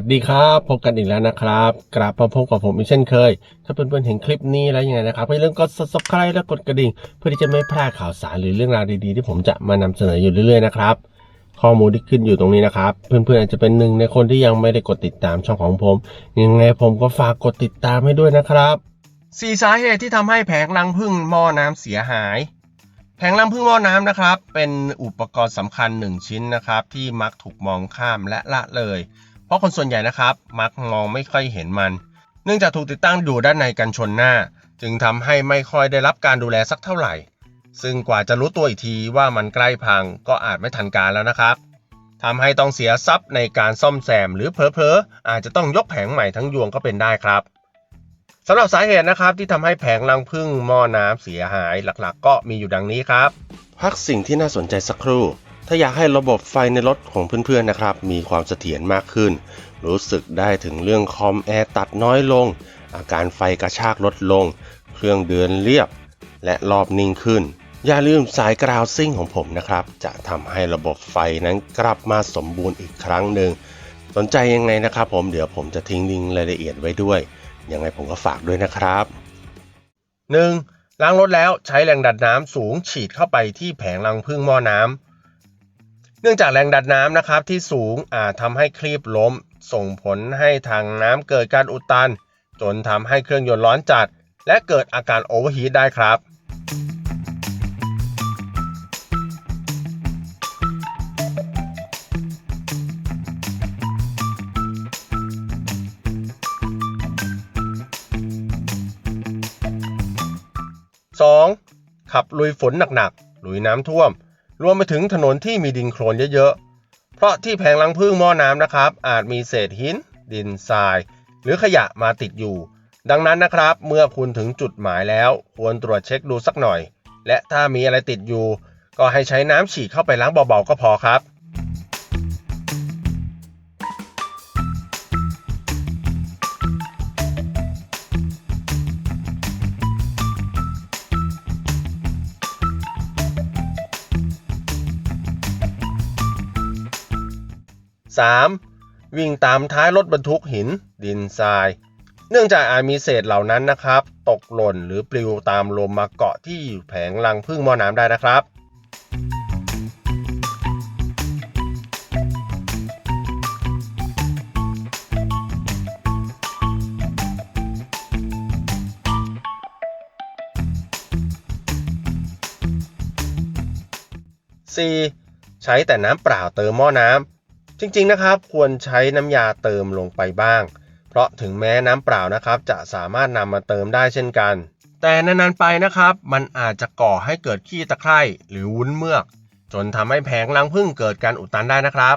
สดีครับพบกันอีกแล้วนะครับกลับมาพบกับผมอีกเช่นเคย ถ้าเพื่อนๆเห็นคลิปนี้แล้วยังไงนะครับอย่าลืมกด subscribe และกดกระดิ่ง เพื่อที่จะไม่พลาดข่าวสารหรือเรื่องราวดีๆ ที่ผมจะมานำเสนออยู่เรื่อยๆนะครับข้อมูลที่ขึ้นอยู่ตรงนี้นะครับ เพื่อนๆอาจจะเป็นหนึ่งในคนที่ยังไม่ได้กดติดตามช่องของผม ยังไงผมก็ฝากกดติดตามให้ด้วยนะครับสี่สาเหตุที่ทำให้แผงรังผึ้งหม้อน้ำเสียหายแผงรังผึ้งหม้อน้ำนะครับ เป็นอุปกรณ์สำคัญหนึ่งชิ้นนะครับ ที่มักถูกมองข้ามและละเลย ราะคนส่วนใหญ่นะครับมักมองไม่ค่อยเห็นมัน เนื่องจากถูกติดตั้งอยู่ด้านในกันชนหน้า จึงทำให้ไม่ค่อยได้รับการดูแลสักเท่าไหร่ ซึ่งกว่าจะรู้ตัวอีกทีว่ามันใกล้พังก็อาจไม่ทันการแล้วนะครับทำให้ต้องเสียทรัพย์ในการซ่อมแซม หรือเพลอๆอาจจะต้องยกแผงใหม่ทั้งยวงก็เป็นได้ครับสำหรับสาเหตุนะครับที่ทำให้แผงรังผึ้งหม้อน้ำเสียหายหลักๆก็มีอยู่ดังนี้ครับ พักสิ่งที่น่าสนใจสักครู่ ถ้าอยากให้ระบบไฟในรถของเพื่อนๆนะครับ มีความเสถียรมากขึ้น รู้สึกได้ถึงเรื่องคอมแอร์ตัดน้อยลง อาการไฟกระชากลดลง เครื่องเดินเรียบ และรอบนิ่งขึ้น อย่าลืมสายกราวซิ่งของผมนะครับ จะทำให้ระบบไฟนั้นกลับมาสมบูรณ์อีกครั้งหนึ่ง สนใจยังไงนะครับผมเดี๋ยวผมจะทิ้งลิงก์รายละเอียดไว้ด้วย ยังไงผมก็ฝากด้วยนะครับ 1. ล้างรถแล้วใช้แรงดันน้ำสูงฉีดเข้าไปที่แผงรังผึ้งหม้อน้ำ เนื่องจากแรงดันน้ำนะครับที่สูงอาจทำให้คลีบล้ม ส่งผลให้ทางน้ำเกิดการอุดตัน จนทำให้เครื่องยนต์ร้อนจัด และเกิดอาการโอเวอร์ฮีทได้ครับ 2. ขับลุยฝนหนักๆลุยน้ำท่วม รวมไปถึงถนนที่มีดินโคลนเยอะๆ เพราะที่แผงลังพึ่งหม้อน้ำนะครับ อาจมีเศษหิน ดินทราย หรือขยะมาติดอยู่ ดังนั้นนะครับ เมื่อคุณถึงจุดหมายแล้ว ควรตรวจเช็คดูสักหน่อย และถ้ามีอะไรติดอยู่ ก็ให้ใช้น้ำฉีดเข้าไปล้างเบาๆก็พอครับ 3. วิ่งตามท้ายรถบรรทุกหินดินทราย เนื่องจากอาจมีเศษเหล่านั้นนะครับ ตกหล่นหรือปลิวตามลมมาเกาะที่แผงรังพึ่งหม้อน้ำได้นะครับ 4. ใช้แต่น้ำเปล่าเติมหม้อน้ำ จริงๆนะครับควรใช้น้ำยาเติมลงไปบ้าง เพราะถึงแม้น้ำเปล่านะครับ จะสามารถนำมาเติมได้เช่นกัน แต่นานๆไปนะครับ มันอาจจะก่อให้เกิดขี้ตะไคร่หรือวุ้นเมือก จนทำให้แผงรังผึ้งเกิดการอุดตันได้นะครับ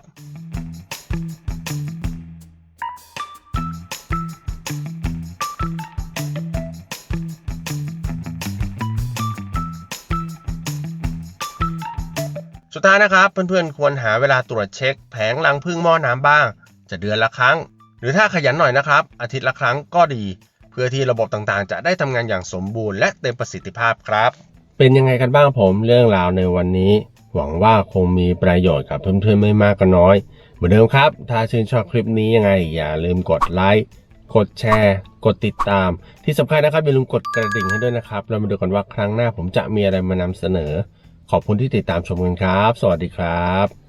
สุดท้ายนะครับเพื่อนๆ ควรหาเวลาตรวจเช็ค แผงรังผึ้งหม้อน้ำบ้าง จะเดือนละครั้ง หรือถ้าขยันหน่อยนะครับ อาทิตย์ละครั้งก็ดี เพื่อที่ระบบต่างๆ จะได้ทำงานอย่างสมบูรณ์และเต็มประสิทธิภาพครับ เป็นยังไงกันบ้างผมเรื่องราวในวันนี้ หวังว่าคงมีประโยชน์กับเพื่อนๆไม่มากก็น้อย เหมือนเดิมครับ ถ้าชื่นชอบคลิปนี้ยังไงอย่าลืมกดไลค์กดแชร์ กดติดตาม ที่สำคัญนะครับอย่าลืมกดกระดิ่งให้ด้วยนะครับ เรามาดูกันว่าครั้งหน้าผมจะมีอะไรมานำเสนอ ขอบคุณที่ติดตามชมกันครับ สวัสดีครับ